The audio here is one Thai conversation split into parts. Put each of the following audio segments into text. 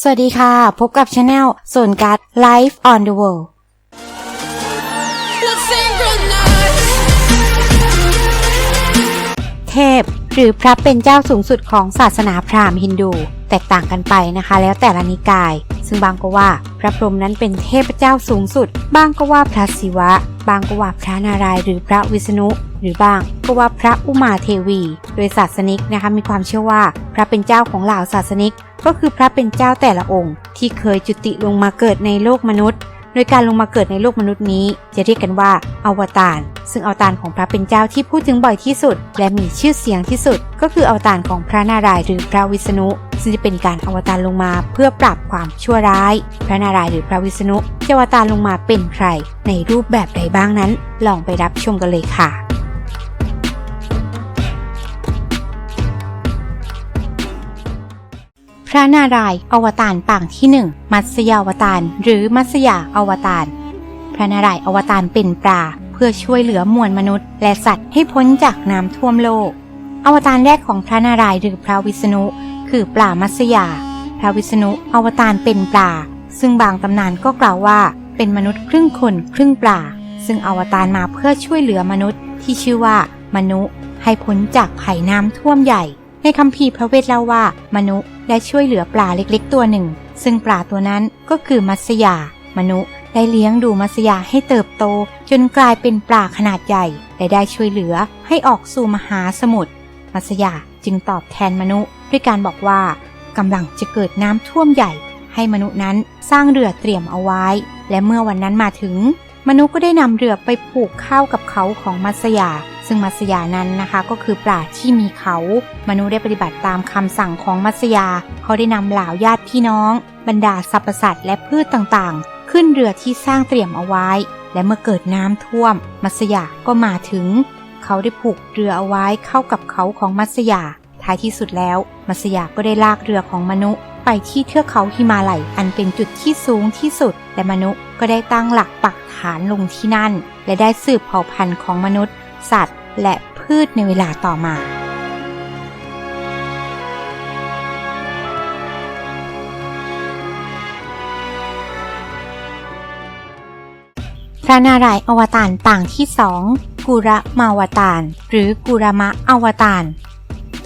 สวัสดีค่ะ พบกับช anel ส่วนการ Life on the World เทพ หรือพระเป็นเจ้าสูงสุดของศาสนาพราหมณ์ฮินดู แตกต่างกันไปนะคะ แล้วแต่ละนิกาย ซึ่งบางก็ว่าพระพรหมนั้นเป็นเทพเจ้าสูงสุด บางก็ว่าพระศิวะ บางก็ว่าพระนารายณ์หรือพระวิษณุหรือบางก็ว่าพระอุมาเทวี โดยศาสนิกนะคะมีความเชื่อว่า พระเป็นเจ้าของเหล่าศาสนิก ก็คือพระเป็นเจ้าแต่ละองค์ ที่เคยจุติลงมาเกิดในโลกมนุษย์ โดยการลงมาเกิดในโลกมนุษย์นี้ จะเรียกกันว่าอวตาร ซึ่งอวตารของพระเป็นเจ้าที่พูดถึงบ่อยที่สุด และมีชื่อเสียงที่สุด ก็คืออวตารของพระนารายณ์หรือพระวิษณุ ซึ่งจะเป็นการอวตารลงมาเพื่อปราบความชั่วร้าย พระนารายณ์หรือพระวิษณุจะอวตารลงมาเป็นใคร ในรูปแบบใดบ้างนั้น ลองไปรับชมกันเลยค่ะ พระนารายณ์อวตารปางที่หนึ่งมัตสยาวตารหรือมัตสยาอวตารพระนารายณ์อวตารเป็นปลาเพื่อช่วยเหลือมวลมนุษย์ และสัตว์ให้พ้นจากน้ำท่วมโลก อวตารแรกของพระนารายณ์หรือพระวิษณุ คือปลามัตสยา พระวิษณุอวตารเป็นปลา ซึ่งบางตำนานก็กล่าวว่าเป็นมนุษย์ครึ่งคนครึ่งปลา ซึ่งอวตารมาเพื่อช่วยเหลือมนุษย์ ที่ชื่อว่า มนุษย์ให้พ้นจากภัยน้ำท่วมใหญ่ ในคัมภีพระเวทเล่าว่ามนุษย์ ได้ช่วยเหลือปลาเล็กๆตัวหนึ่ง ซึ่งปลาตัวนั้นก็คือมัสยามนุได้เลี้ยงดูมัสยาให้เติบโต จนกลายเป็นปลาขนาดใหญ่ และได้ช่วยเหลือให้ออกสู่มหาสมุทรมัสยาจึงตอบแทนมนุด้วยการบอกว่ากำลังจะเกิดน้ำท่วมใหญ่ ให้มนุนั้นสร้างเรือเตรียมเอาไว้ และเมื่อวันนั้นมาถึง มนุก็ได้นำเรือไปผูกเข้ากับเขาของมัสยา ซึ่งมัสยานั้นนะคะก็คือปลาที่มีเขา มนุษย์ได้ปฏิบัติตามคำสั่งของมัสยา เขาได้นำเหล่าญาติพี่น้อง บรรดาสรรพสัตว์และพืชต่างๆ ขึ้นเรือที่สร้างเตรียมเอาไว้ และเมื่อเกิดน้ำท่วม มัสยาก็มาถึง เขาได้ผูกเรือเอาไว้เข้ากับเขาของมัสยา ท้ายที่สุดแล้ว มัสยาก็ได้ลากเรือของมนุษย์ไปที่เทือกเขาหิมาลัยอันเป็นจุดที่สูงที่สุด และมนุษย์ก็ได้ตั้งหลักปักฐานลงที่นั่น และได้สืบเผ่าพันธุ์ของมนุษย์ สัตว์ และพืชในเวลาต่อมา พระนารายณ์อวตารปางที่สองกุระมาวตารหรือกุระมะอวตาร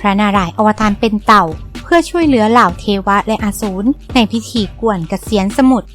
พระนารายณ์อวตารเป็นเต่า เพื่อช่วยเหลือเหล่าเทวะและอสูรในพิธีกวนเกษียณสมุทร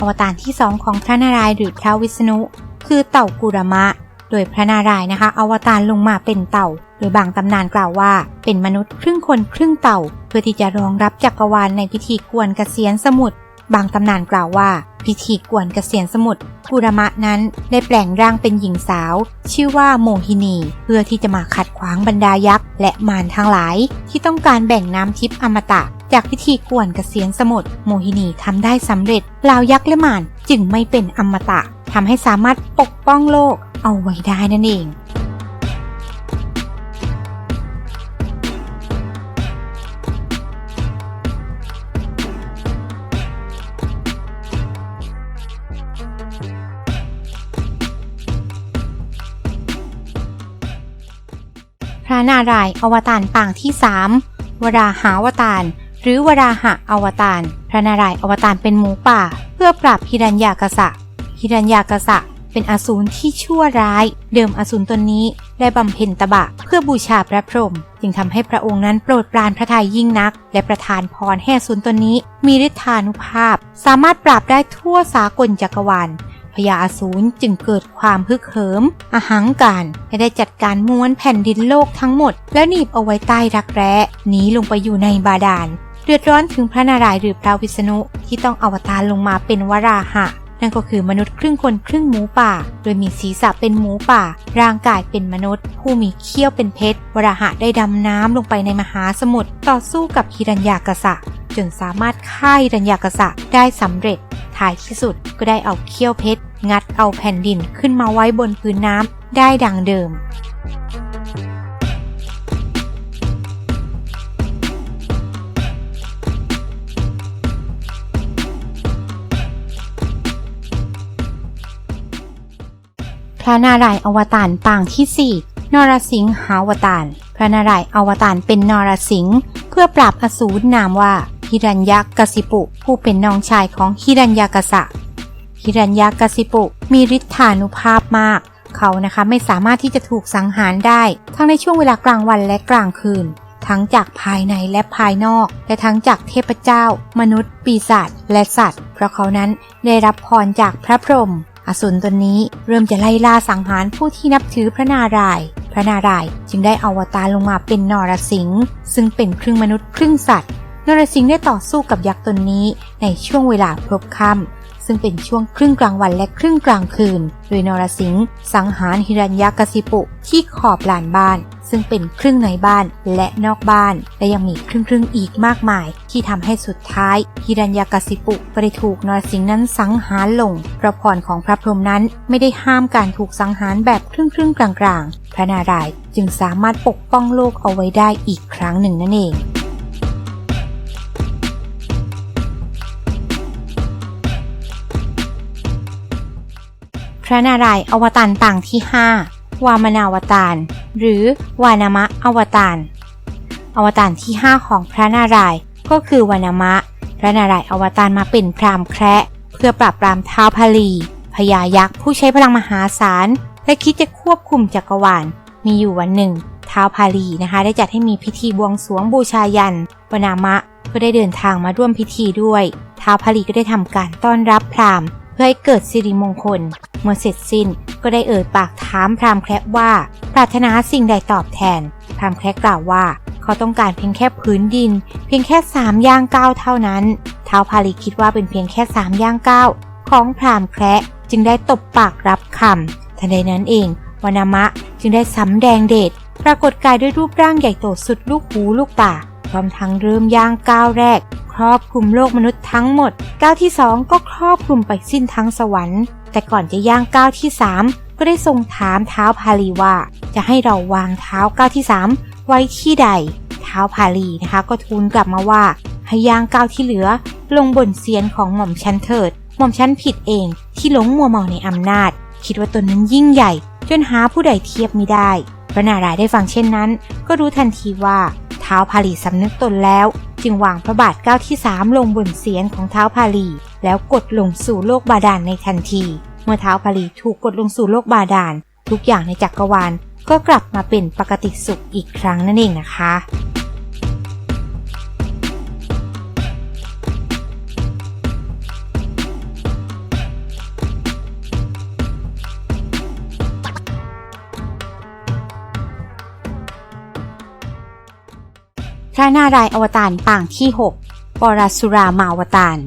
อวตารที่สองของพระนารายณ์หรือพระวิษณุ คือเต่ากุระมะ โดยพระนารายณ์นะคะ อวตารลงมาเป็นเต่า โดยบางตำนานกล่าวว่า เป็นมนุษย์ครึ่งคนครึ่งเต่า เพื่อที่จะรองรับจักรวาลในพิธีกวนเกษียณสมุทรบางตำนานกล่าวว่า พิธีกวนเกษียณสมุทรกุรมะนั้นได้แปลงร่างเป็นหญิงสาว ชื่อว่าโมหินี เพื่อที่จะมาขัดขวางบรรดายักษ์และมารทั้งหลาย ที่ต้องการแบ่งน้ำทิพย์อมตะ จากพิธีกวนเกษียณสมุทรโมหินีทำได้สำเร็จล่ายักษ์และมารจึงไม่เป็นอมตะทำให้สามารถปกป้องโลกเอาไว้ได้นั่นเองพระนารายณ์อวตารปางที่สามวราหาวตาร หรือวราหะอวตาร พระนารายณ์อวตารเป็นหมูป่า เพื่อปราบฮิรัญญากษะฮิรัญญากษะเป็นอสูรที่ชั่วร้าย เดิมอสูรตนนี้ได้บำเพ็ญตบะเพื่อบูชาพระพรหมจึงทำให้พระองค์นั้นโปรดปรานพระทัยยิ่งนัก และประทานพรให้อสูรตนนี้มีฤทธานุภาพ สามารถปราบได้ทั่วสากลจักรวาลพญาอสูรจึงเกิดความฮึกเหิมอหังการและได้จัดการม้วนแผ่นดินโลกทั้งหมด แล้วหนีบเอาไว้ใต้รักแร้หนีลงไปอยู่ในบาดาล เดือดร้อนถึงพระนารายณ์หรือพระวิษณุที่ต้องอวตารลงมาเป็นวราหะ นั่นก็คือมนุษย์ครึ่งคนครึ่งหมูป่า โดยมีศีรษะเป็นหมูป่า ร่างกายเป็นมนุษย์ ผู้มีเขี้ยวเป็นเพชร วราหะได้ดำน้ำลงไปในมหาสมุทรต่อสู้กับฮิรัญญากษะจนสามารถฆ่าฮิรัญญากษะได้สำเร็จ ท้ายที่สุดก็ได้เอาเขี้ยวเพชร งัดเอาแผ่นดินขึ้นมาไว้บนพื้นน้ำได้ดังเดิม ระนารายณ์อวตารปางที่สี่นรสิงหาวตาร พระนารายณ์อวตารเป็นนรสิงห์เพื่อปราบอสูรนามว่าฮิรัญยักษิปุ ผู้เป็นน้องชายของฮิรัญยากษะฮิรัญยากษิปุมีฤทธานุภาพมาก เขานะคะไม่สามารถที่จะถูกสังหารได้ ทั้งในช่วงเวลากลางวันและกลางคืน ทั้งจากภายในและภายนอก และทั้งจากเทพเจ้า มนุษย์ ปีศาจและสัตว์ เพราะเขานั้นได้รับพรจากพระพรหม อสูรตนนี้เริ่มจะไล่ล่าสังหารผู้ที่นับถือพระนารายณ์พระนารายณ์จึงได้อวตารลงมาเป็นนรสิงห์ซึ่งเป็นครึ่งมนุษย์ครึ่งสัตว์นรสิงห์ได้ต่อสู้กับยักษ์ตนนี้ในช่วงเวลาพลบค่ำ ซึ่งเป็นช่วงครึ่งกลางวันและครึ่งกลางคืน โดยนรสิงห์สังหารฮิรัญยกสิปุที่ขอบลานบ้าน ซึ่งเป็นครึ่งในบ้านและนอกบ้าน และยังมีครึ่งครึ่งๆอีกมากมาย ที่ทำให้สุดท้ายฮิรัญยกสิปุได้ถูกนรสิงห์นั้นสังหารลงเพราะพรของพระพรหมนั้นไม่ได้ห้ามการถูกสังหารแบบครึ่งครึ่งๆกลางๆพระนารายณ์จึงสามารถปกป้องโลกเอาไว้ได้อีกครั้งหนึ่งนั่นเอง พระนารายณ์อวตารปางที่ 5 วามนาวตาร หรือวานามะอวตาร อวตารที่ 5 ของพระนารายณ์ก็คือวานามะ พระนารายณ์อวตารมาเป็นพรามแคระเพื่อปราบปรามท้าวพาลีพญายักษ์ผู้ใช้พลังมหาศาล และคิดจะควบคุมจักรวาล มีอยู่วันหนึ่งท้าวพาลีนะคะ ได้จัดให้มีพิธีบวงสรวงบูชายันวานามะก็ได้เดินทางมาร่วมพิธีด้วยท้าวพาลีก็ได้ทำการต้อนรับพราหมณ์ เพื่อให้เกิดสิริมงคล มื่อเสร็จสิ้นก็ได้เอ่ยปากถามพรามแคระว่า ปรารถนาสิ่งใดตอบแทน พรามแคระกล่าวว่า เขาต้องการเพียงแค่พื้นดิน เพียงแค่สามย่างก้าวเท่านั้นท้าวพาลีคิดว่าเป็นเพียงแค่สามย่างก้าวของพรามแคระจึงได้ตบปากรับคำทันใดนั้นเองวานามะจึงได้สำแดงเดชปรากฏกายด้วยรูปร่างใหญ่โตสุดลูกหูลูกตาพร้อมทั้งเริ่มย่างก้าวแรก ครอบคลุมโลกมนุษย์ทั้งหมด ก้าวที่สองก็ครอบคลุมไปสิ้นทั้งสวรรค์ แต่ก่อนจะย่างก้าวที่สามก็ได้ทรงถามเท้าพาลีว่า จะให้เราวางเท้าก้าวที่สามไว้ที่ใด เท้าพาลีนะคะก็ทูลกลับมาว่า ให้ย่างก้าวที่เหลือ ลงบนเสียนของหม่อมชันเถิด หม่อมชันผิดเองที่หลงมัวเมาในอำนาจ คิดว่าตนนั้นยิ่งใหญ่ จนหาผู้ใดเทียบไม่ได้พระนารายได้ฟังเช่นนั้น ก็รู้ทันทีว่า ท้าพาลีสำนึกตนแล้ว จึงวางพระบาทก้าวที่สามลงบนเสียนของเท้าพาลี แล้วกดลงสู่โลกบาดาลในทันที เมื่อเท้าพาลีถูกกดลงสู่โลกบาดาล ทุกอย่างในจักรวาลก็กลับมาเป็นปกติสุขอีกครั้งนั่นเองนะคะ พระนารายณ์อวตารปางที่ 6 ปรสุรามาวตาร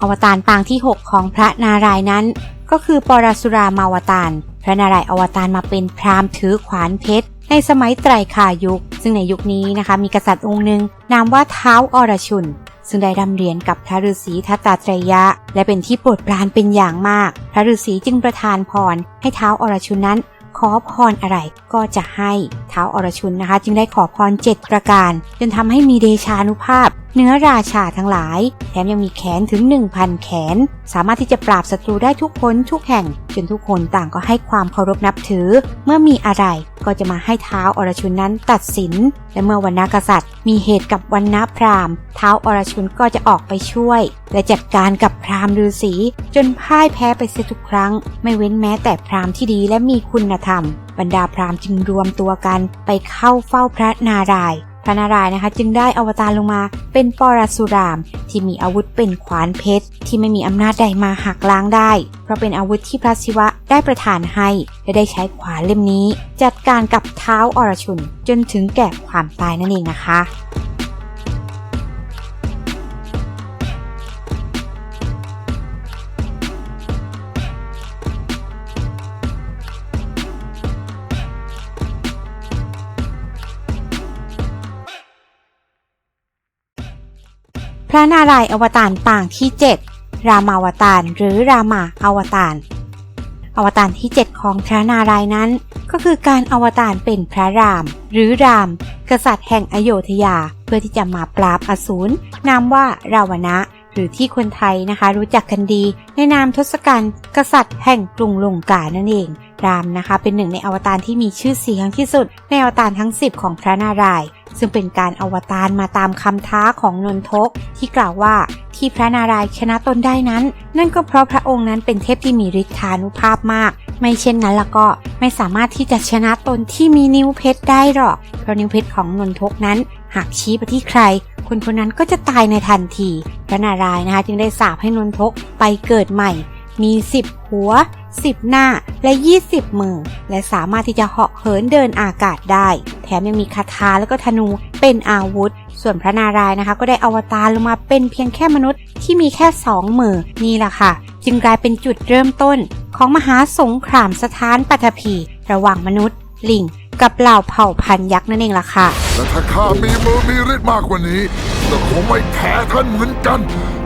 อวตารปางที่ 6 ของพระนารายณ์นั้น ก็คือปรสุรามาวตาร พระนารายณ์อวตารมาเป็นพราหมณ์ถือขวานเพชร ในสมัยไตรคายุค ซึ่งในยุคนี้นะคะมีกษัตริย์องค์หนึ่งนามว่าเท้าอรชุนซึ่งได้ร่ำเรียนกับพระฤาษีทัตตาตรยะ และเป็นที่โปรดปรานเป็นอย่างมาก พระฤาษีจึงประทานพรให้เท้าอรชุนนั้น ขอพรอะไรก็จะให้เท้าวอรชุนนะคะ จึงได้ขอพรเจ็ดประการ จนทำให้มีเดชานุภาพ เนื้อราชาทั้งหลาย แถมยังมีแขนถึง 1,000 แขน สามารถที่จะปราบศัตรูได้ทุกคนทุกแห่ง จนทุกคนต่างก็ให้ความเคารพนับถือ เมื่อมีอะไรก็จะมาให้เท้าอรชุนนั้นตัดสิน และเมื่อวันนากษัตริย์ มีเหตุกับวันนพราหมณ์เท้าอรชุนก็จะออกไปช่วย และจัดการกับพราหมณ์ฤาษีจนพ่ายแพ้ไปเสียทุกครั้ง ไม่เว้นแม้แต่พราหมณ์ที่ดีและมีคุณธรรม บรรดาพราหมณ์จึงรวมตัวกันไปเข้าเฝ้าพระนารายณ์ พระนารายณ์นะคะ จึงได้อวตารลงมาเป็นปรสุราม ที่มีอาวุธเป็นขวานเพชร ที่ไม่มีอำนาจใดมาหักล้างได้ เพราะเป็นอาวุธที่พระศิวะได้ประทานให้และได้ใช้ขวานเล่มนี้ จัดการกับเท้าอรชุนจนถึงแก่ความตายนั่นเองนะคะ ระนารายณ์อวตารปางที่ 7 รามาวตารหรือรามาอวตารอวตารที่ 7 ของพระนารายณ์นั้น ก็คือการอวตารเป็นพระราม หรือราม กษัตริย์แห่งอโยธยา เพื่อที่จะมาปราบอสูรนามว่าราวนะหรือที่คนไทยนะคะ รู้จักกันดี ในนามทศกัณฐ์กษัตริย์แห่งกรุงลงกานั่นเอง รามนะคะ เป็นหนึ่งในอวตารที่มีชื่อเสียงที่สุด ในอวตารทั้ง 10 ของพระนารายณ์ซึ่งเป็นการอวตารมาตามคำท้าของนนทก ที่กล่าวว่าที่พระนารายณ์ชนะตนได้นั้น นั่นก็เพราะพระองค์นั้นเป็นเทพที่มีฤทธานุภาพมาก ไม่เช่นนั้นแล้วก็ไม่สามารถที่จะชนะตนที่มีนิ้วเพชรได้หรอกเพราะนิ้วเพชรของนนทกนั้น หากชี้ไปที่ใคร คนคนนั้นก็จะตายในทันที พระนารายณ์นะคะจึงได้สาปให้นนทกไปเกิดใหม่ มี10หัว 10 หน้าและ 20 มือ และสามารถที่จะเหาะเหินเดินอากาศได้ แถมยังมีคาถาแล้วก็ธนูเป็นอาวุธ ส่วนพระนารายณ์นะคะ ก็ได้อวตารลงมาเป็นเพียงแค่มนุษย์ที่มีแค่สองมือนี่แหละค่ะ จึงกลายเป็นจุดเริ่มต้น ของมหาสงครามสถานปัทภีระหว่างมนุษย์ ลิงกับเหล่าเผ่าพันธุ์ยักษ์นั่นเองล่ะค่ะ และถ้าข้ามีมือมีฤทธิ์มากกว่านี้ก็คงไม่แพ้ท่านเหมือนกัน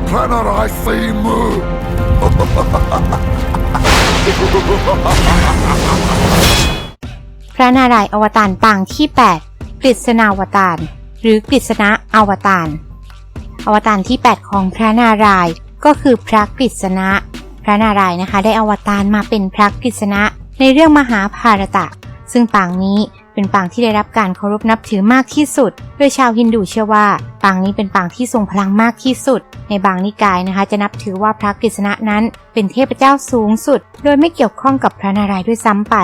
พระนารายณ์สี่มือ พระนารายณ์อวตารปางที่ 8 กฤษณาวตาร หรือกฤษณะอวตาร อวตารที่ 8 ของพระนารายณ์ก็คือพระกฤษณะ พระนารายณ์นะคะได้อวตารมาเป็นพระกฤษณะในเรื่องมหาภารตะ ซึ่งปางนี้ เป็นปางที่ได้รับการเคารพนับถือมากที่สุด โดยชาวฮินดูเชื่อว่า ปางนี้เป็นปางที่ทรงพลังมากที่สุด ในบางนิกายนะคะ จะนับถือว่าพระกฤษณะนั้น เป็นเทพเจ้าสูงสุด โดยไม่เกี่ยวข้องกับพระนารายณ์ด้วยซ้ำไป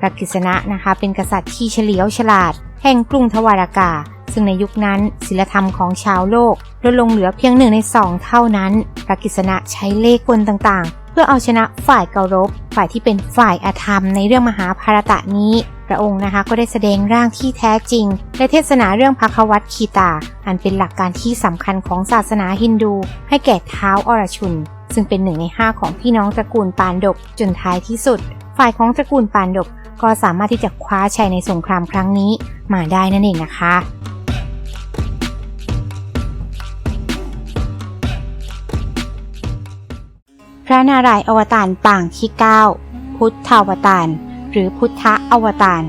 พระกฤษณะนะคะ เป็นกษัตริย์ที่เฉลียวฉลาด แห่งกรุงทวารากาซึ่งในยุคนั้นศิลธรรมของชาวโลกลดลงเหลือเพียงหนึ่งในสองเท่านั้นพระกฤษณะใช้เล่ห์กลต่างๆ เพื่อเอาชนะฝ่ายเการบฝ่ายที่เป็นฝ่ายอาธรรมในเรื่องมหาภารตะนี้ พระองค์นะคะก็ได้แสดงร่างที่แท้จริง และเทศนาเรื่องภควัตคีตา อันเป็นหลักการที่สำคัญของศาสนาฮินดู ให้แก่เท้าอรชุน ซึ่งเป็นหนึ่งในห้าของพี่น้องตระกูลปานดกจนท้ายที่สุด ฝ่ายของตระกูลปานดกก็สามารถที่จะคว้าชัยในสงครามครั้งนี้มาได้นั่นเองนะคะพระนารายณ์อวตารปางที่ 9 พุทธาวตาร หรือพุทธอวตาร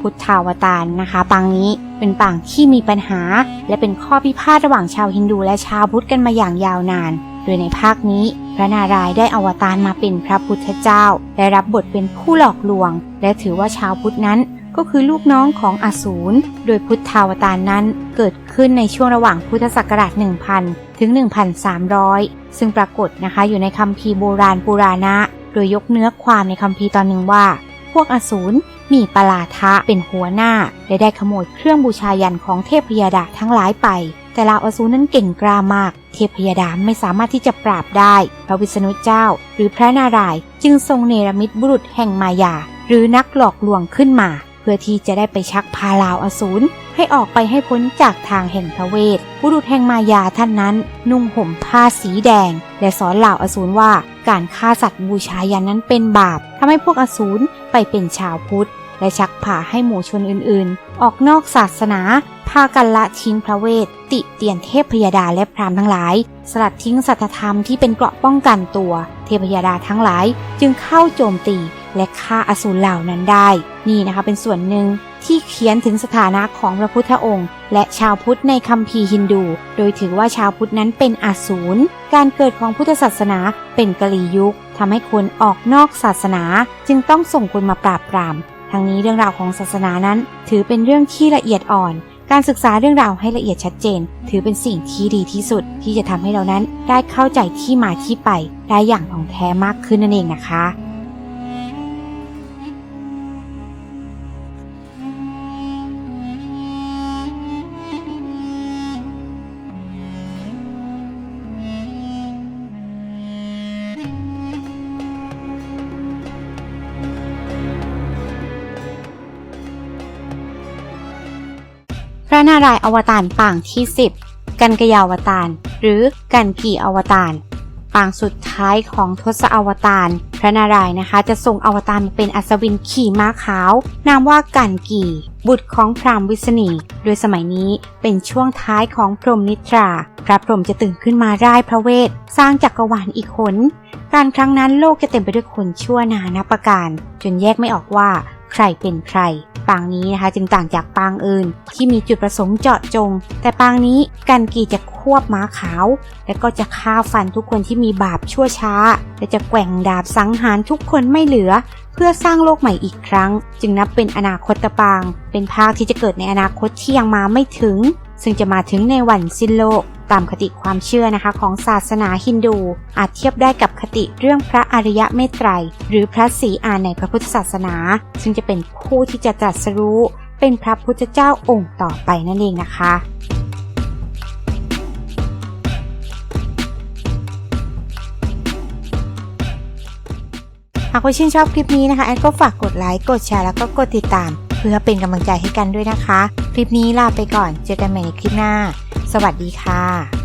พุทธาวตารนะคะปางนี้เป็นปางที่มีปัญหา และเป็นข้อพิพาทระหว่างชาวฮินดูและชาวพุทธกันมาอย่างยาวนาน โดยในภาคนี้ พระนารายณ์ได้อวตารมาเป็นพระพุทธเจ้าได้รับบทเป็นผู้หลอกลวง และถือว่าชาวพุทธนั้นก็คือลูกน้องของอสูร โดยพุทธาวตารนั้นเกิดขึ้นในช่วงระหว่างพุทธศักราช 1000 ถึง 1,300 ซึ่งปรากฏนะคะอยู่ในคัมภีร์โบราณปุราณะ โดยยกเนื้อความในคัมภีร์ตอนหนึ่งว่า พวกอสูรมีปลาทะเป็นหัวหน้า และได้ขโมยเครื่องบูชายันของเทพยดาทั้งหลายไป แต่ลาอสูรนั้นเก่งกล้ามาก เทพยดาไม่สามารถที่จะปราบได้ พระวิษณุเจ้า หรือพระนารายณ์จึงทรงเนรมิตบุรุษแห่งมายา หรือนักหลอกลวงขึ้นมา เพื่อที่จะได้ไปชักพาลาวอสูรให้ออกไปให้พ้นจากทางแห่งพระเวทบุรุษแห่งมายาท่านนั้น นุ่งห่มผ้าสีแดง และสอนเหล่าอสูรว่าการฆ่าสัตว์บูชายันนั้นเป็นบาปทำให้พวกอสูรไปเป็นชาวพุทธ และชักพาให้หมู่ชนอื่นๆ ออกนอกศาสนาพากันละทิ้งพระเวท ติเตียนเทพพยดาและพรามทั้งหลาย สลัดทิ้งสัตธรรมที่เป็นเกราะป้องกันตัว เทพยดาทั้งหลายจึงเข้าโจมตี และฆ่าอสูรเหล่านั้นได้ นี่นะคะเป็นส่วนหนึ่งที่เขียนถึงสถานะของพระพุทธองค์ และชาวพุทธในคัมภีร์ฮินดู โดยถือว่าชาวพุทธนั้นเป็นอสูร การเกิดของพุทธศาสนาเป็นกลียุคทำให้คนออกนอกศาสนา จึงต้องส่งคนมาปราบปราม ทั้งนี้เรื่องราวของศาสนานั้น ถือเป็นเรื่องที่ละเอียดอ่อน การศึกษาเรื่องราวให้ละเอียดชัดเจน ถือเป็นสิ่งที่ดีที่สุด ที่จะทำให้เรานั้นได้เข้าใจที่มาที่ไป ได้อย่างถ่องแท้มากขึ้นนั่นเองนะคะ ระนารายณ์อวตารปางที่ 10 กันกยาวตารหรือกันกีอวตารปางสุดท้ายของทศอวตารพระนารายณ์นะคะ จะทรงอวตารมาเป็นอัศวินขี่ม้าขาว นามว่ากันกีบุตรของพราหมณ์วิษณีโดยสมัยนี้เป็นช่วงท้ายของพรหมนิทรา พระพรหมจะตื่นขึ้นมาร่ายพระเวท สร้างจักรวาลอีกหนการครั้งนั้นโลกจะเต็มไปด้วยคนชั่วนานาประการ จนแยกไม่ออกว่า ใครเป็นใคร ปางนี้นะคะจึงต่างจากปางอื่น ที่มีจุดประสงค์เจาะจง แต่ปางนี้กันกีจะควบม้าขาว และก็จะฆ่าฟันทุกคนที่มีบาปชั่วช้า และจะแกว่งดาบสังหารทุกคนไม่เหลือ เพื่อสร้างโลกใหม่อีกครั้ง จึงนับเป็นอนาคตปาง เป็นภาคที่จะเกิดในอนาคตที่ยังมาไม่ถึง ซึ่งจะมาถึงในวันสิ้นโลก ตามคติความเชื่อนะคะของศาสนาฮินดู อาจเทียบได้กับคติเรื่องพระอริยะเมตไตร หรือพระศรีอานในพระพุทธศาสนา ซึ่งจะเป็นผู้ที่จะตรัสรู้ เป็นพระพุทธเจ้าองค์ต่อไปนั่นเองนะคะหากว่าชื่นชอบคลิปนี้นะคะแอดก็ฝากกดไลค์ กดแชร์แล้วก็กดติดตาม เพื่อเป็นกำลังใจให้กันด้วยนะคะ คลิปนี้ลาไปก่อน เจอกันใหม่ในคลิปหน้า สวัสดีค่ะ